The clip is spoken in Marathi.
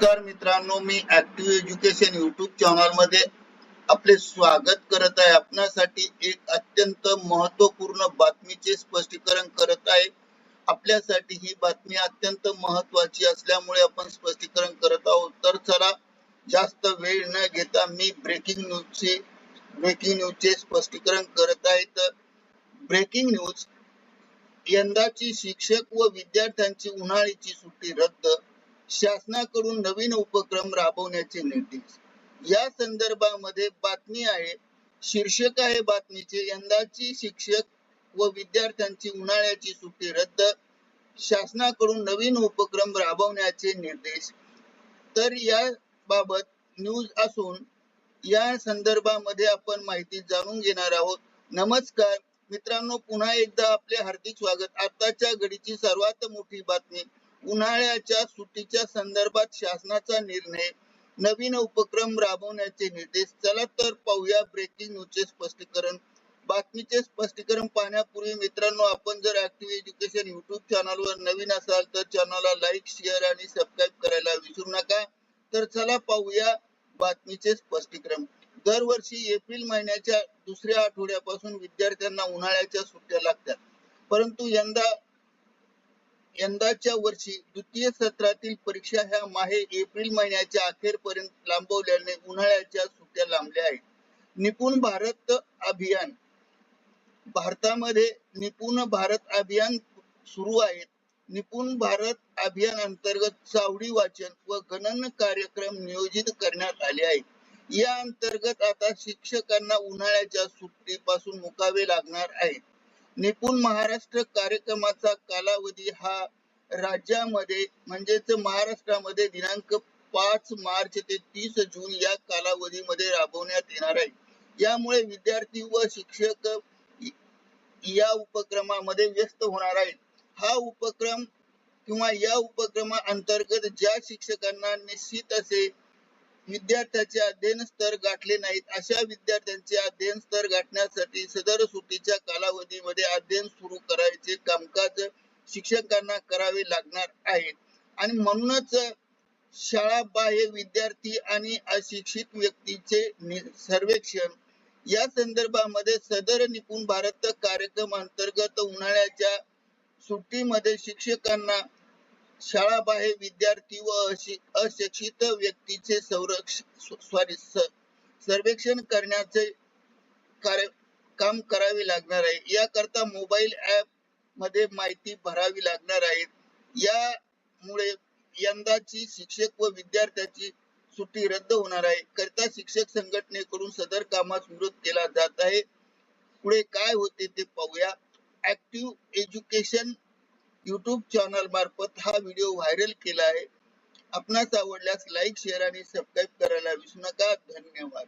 नमस्कार मित्रांनो मी ऍक्टिव्ह एज्युकेशन युट्यूब चॅनलमध्ये आपले स्वागत करत आहे. आपणासाठी एक अत्यंत महत्त्वपूर्ण बातमीचे स्पष्टीकरण करत आहे. आपल्यासाठी ही बातमी अत्यंत महत्वाची असल्यामुळे आपण स्पष्टीकरण करत आहोत. तर चला जास्त वेळ न घेता मी ब्रेकिंग न्यूजचे ब्रेकिंग न्यूजचे स्पष्टीकरण करत आहे. तर ब्रेकिंग न्यूज यंदाची शिक्षक व विद्यार्थ्यांची उन्हाळीची सुट्टी रद्द शासनाकडून नवीन उपक्रम राबवण्याचे निर्देश. या संदर्भामध्ये बातमी आहे शीर्षक आहे बातमीचे यंदाची शिक्षक व विद्यार्थ्यांची उन्हाळ्याची सुट्टी रद्द शासनाकडून नवीन उपक्रम राबवण्याचे निर्देश. तर या बाबत न्यूज असून या संदर्भामध्ये आपण माहिती जाणून घेणार आहोत. नमस्कार मित्रांनो पुन्हा एकदा आपले हार्दिक स्वागत. आताच्या घडीची सर्वात मोठी बातमी उन्हाळ्याच्या सुट्टीच्या संदर्भात शासनाचा निर्णय नवीन उपक्रम राबवण्याचे निर्देश. चला तर पाहूया ब्रेकिंग न्यूजचे स्पष्टीकरण. बातमीचे स्पष्टीकरण पाहण्यापूर्वी मित्रांनो आपण जर ऍक्टिव्ह एज्युकेशन युट्यूब चॅनलवर नवीन असाल तर चॅनलला लाईक शेअर आणि सबस्क्राईब करायला विसरू नका. तर चला पाहूया बातमीचे स्पष्टीकरण. दरवर्षी एप्रिल महिन्याच्या दुसऱ्या आठवड्यापासून विद्यार्थ्यांना उन्हाळ्याच्या सुट्ट्या लागतात. परंतु यंदा यंदाच्या वर्षी द्वितीय सत्रातील परीक्षा ह्या माहे एप्रिल महिन्याच्या अखेरपर्यंत लांबवल्याने उन्हाळ्याच्या सुट्ट्या लांबल्या आहेत. निपुण भारत अभियान. भारतामध्ये निपुण भारत अभियान सुरू आहे निपुण भारत अभियान अंतर्गत चावडी वाचन व गणन कार्यक्रम नियोजित करण्यात आले आहेत. या अंतर्गत आता शिक्षकांना उन्हाळ्याच्या सुट्टीपासून मुकावे लागणार आहे निपुण महाराष्ट्र कार्यक्रमाचा कालावधी हा राज्यामध्ये म्हणजेच महाराष्ट्रामध्ये दिनांक पाच मार्च ते तीस जून या कालावधीमध्ये राबवण्यात येणार आहे. यामुळे विद्यार्थी व शिक्षक या उपक्रमामध्ये व्यस्त होणार आहेत. हा उपक्रम किंवा या उपक्रमा अंतर्गत ज्या शिक्षकांना निश्चित असे विद्यार्थ्याचे अध्ययन स्तर गाठले नाहीत. अशा विद्यार्थ्यांचे अध्ययन स्तर गाठण्यासाठी सदर सुट्टीच्या कालावधीमध्ये अध्ययन सुरू करायचे कामकाज शिक्षकांना करावे लागणार आहे. आणि म्हणूनच शाळा बाह्य विद्यार्थी आणि अशिक्षित व्यक्तीचे सर्वेक्षण या संदर्भामध्ये सदर निपुण भारत कार्यक्रम अंतर्गत उन्हाळ्याच्या सुट्टीमध्ये शिक्षकांना शाळा बाहेर विद्यार्थी व अशिक्षित व्यक्तीचे संरक्षण सॉरी सर्वेक्षण करण्याचे कार्य काम करावे लागणार आहे. याकरता मोबाईल ऍपमध्ये माहिती भरावी लागणार आहे. यामुळे यंदाची शिक्षक व विद्यार्थ्याची सुट्टी रद्द होणार आहे. करता शिक्षक संघटनेकडून सदर कामास विरोध केला जात आहे. पुढे काय होते ते पाहूया. ऍक्टिव्ह एज्युकेशन युट्यूब चॅनल मार्फत हा व्हिडिओ व्हायरल केला आहे. आपणास आवडल्यास लाईक शेअर आणि सबस्क्राईब करायला विसरू नका. धन्यवाद.